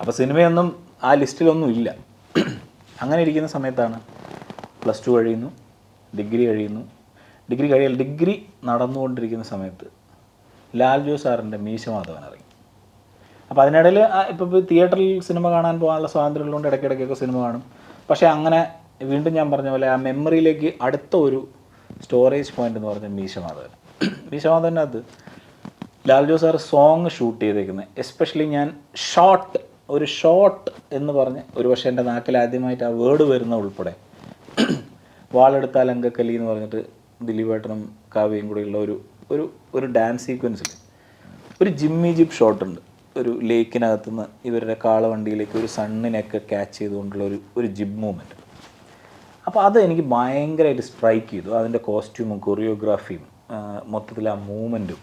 അപ്പോൾ സിനിമയൊന്നും ആ ലിസ്റ്റിലൊന്നും ഇല്ല. അങ്ങനെ ഇരിക്കുന്ന സമയത്താണ് പ്ലസ് ടു കഴിയുന്നു ഡിഗ്രി കഴിയുന്നു. ഡിഗ്രി കഴിയാൽ ഡിഗ്രി നടന്നുകൊണ്ടിരിക്കുന്ന സമയത്ത് ലാൽ ജോ സാറിന്റെ മീശമാധവൻ ഇറങ്ങി. അപ്പോൾ അതിനിടയിൽ ഇപ്പോൾ തിയേറ്ററിൽ സിനിമ കാണാൻ പോകാനുള്ള സ്വാതന്ത്ര്യം ഉള്ളതുകൊണ്ട് ഇടയ്ക്കിടയ്ക്കൊക്കെ സിനിമ കാണും. പക്ഷേ അങ്ങനെ വീണ്ടും ഞാൻ പറഞ്ഞ പോലെ ആ മെമ്മറിയിലേക്ക് അടുത്ത ഒരു സ്റ്റോറേജ് പോയിന്റ് എന്ന് പറഞ്ഞാൽ Meesa Madhavan. മീശമാധവനകത്ത് Lal Jose sir song shoot ചെയ്തേക്കുന്നത് എസ്പെഷ്യലി ഞാൻ ഷോട്ട് ഒരു ഷോട്ട് എന്ന് പറഞ്ഞ് ഒരു പക്ഷേ എന്റെ നാക്കിൽ ആദ്യമായിട്ട് ആ വേർഡ് വരുന്ന ഉൾപ്പെടെ. വാളെടുത്താൽ അങ്കക്കലി എന്ന് പറഞ്ഞിട്ട് ദിലീപേട്ടനും കാവ്യയും കൂടെയുള്ള ഒരു ഒരു ഒരു ഡാൻസ് സീക്വൻസിൽ ഒരു ജിമ്മി ജിപ്പ് ഷോട്ട് ഉണ്ട്. ഒരു ലേക്കിനകത്തുനിന്ന് ഇവരുടെ കാളവണ്ടിയിലേക്ക് ഒരു സണ്ണിനെയൊക്കെ ക്യാച്ച് ചെയ്തുകൊണ്ടുള്ള ഒരു ഒരു ജിബ് മൂവ്മെന്റ് അപ്പോൾ അത് എനിക്ക് ഭയങ്കരമായിട്ട് സ്ട്രൈക്ക് ചെയ്തു. അതിന്റെ കോസ്റ്റ്യൂമും കൊറിയോഗ്രാഫിയും മൊത്തത്തിൽ ആ മൂവ്മെന്റും